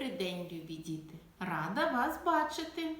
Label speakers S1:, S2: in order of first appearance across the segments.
S1: Добрий день, любі діти! Рада вас бачити!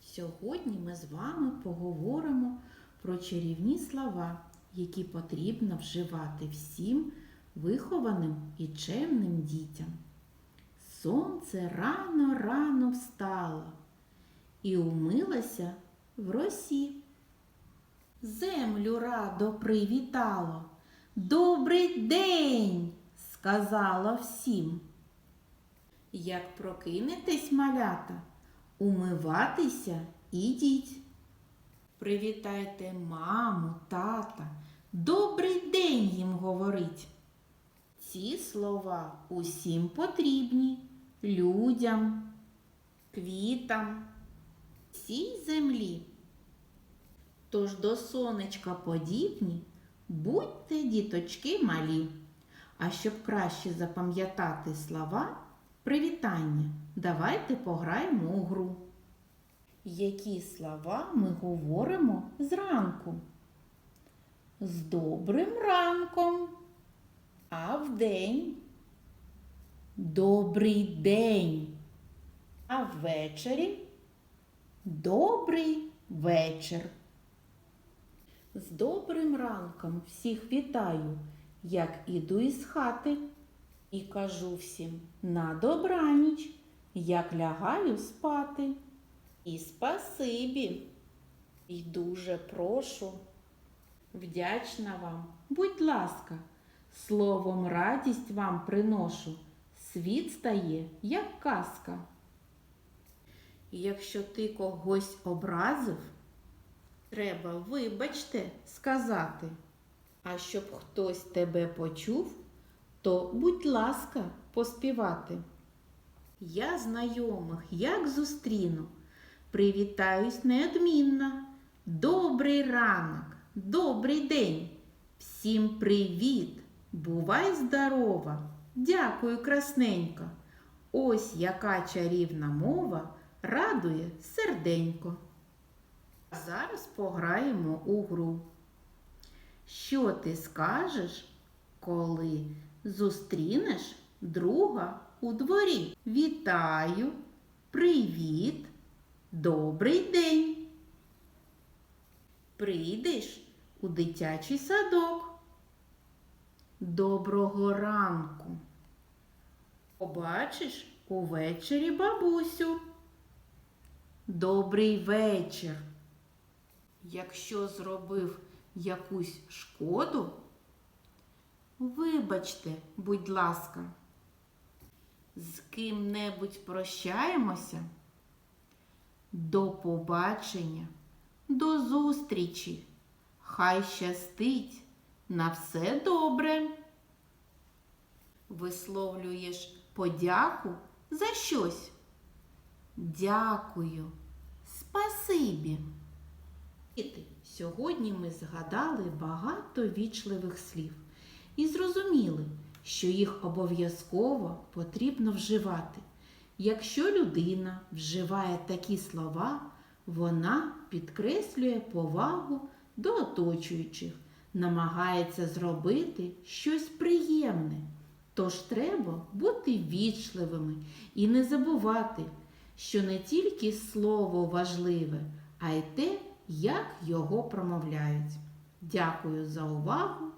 S1: Сьогодні ми з вами поговоримо про чарівні слова, які потрібно вживати всім вихованим і чемним дітям. Сонце рано-рано встало і умилося в росі. Землю радо привітало. Добрий день! сказала всім. Як прокинетесь, малята, умиватися ідіть. Привітайте маму, тата, добрий день їм говорить. Ці слова усім потрібні людям, квітам, всій землі. Тож до сонечка подібні, будьте діточки малі. А щоб краще запам'ятати слова, привітання, давайте пограємо у гру. Які слова ми говоримо зранку? З добрим ранком, а вдень. Добрий день, а ввечері добрий вечір. З добрим ранком всіх вітаю, як іду із хати, і кажу всім на добраніч, як лягаю спати. І спасибі, і дуже прошу. Вдячна вам, будь ласка, словом радість вам приношу. Світ стає, як казка. Якщо ти когось образив, Треба, вибачте, сказати. А щоб хтось тебе почув, то, будь ласка, поспівати. Я знайомих як зустріну, привітаюсь неодмінно. Добрий ранок, добрий день. Всім привіт! Бувай здорова! Дякую, красненько! Ось яка чарівна мова радує серденько. А Зараз пограємо у гру. Що ти скажеш, коли зустрінеш друга у дворі? Вітаю, привіт, добрий день. Прийдеш у дитячий садок. Доброго ранку. Побачиш увечері бабусю. Добрий вечір. Якщо зробив якусь шкоду, вибачте, будь ласка, з ким-небудь прощаємося. До побачення, до зустрічі. Хай щастить на все добре. Висловлюєш подяку за щось. Дякую, спасибі. Діти, сьогодні ми згадали багато вічливих слів і зрозуміли, що їх обов'язково потрібно вживати. Якщо людина вживає такі слова, вона підкреслює повагу до оточуючих, намагається зробити щось приємне. Тож треба бути вічливими і не забувати, що не тільки слово важливе, а й те, як його промовляють. Дякую за увагу.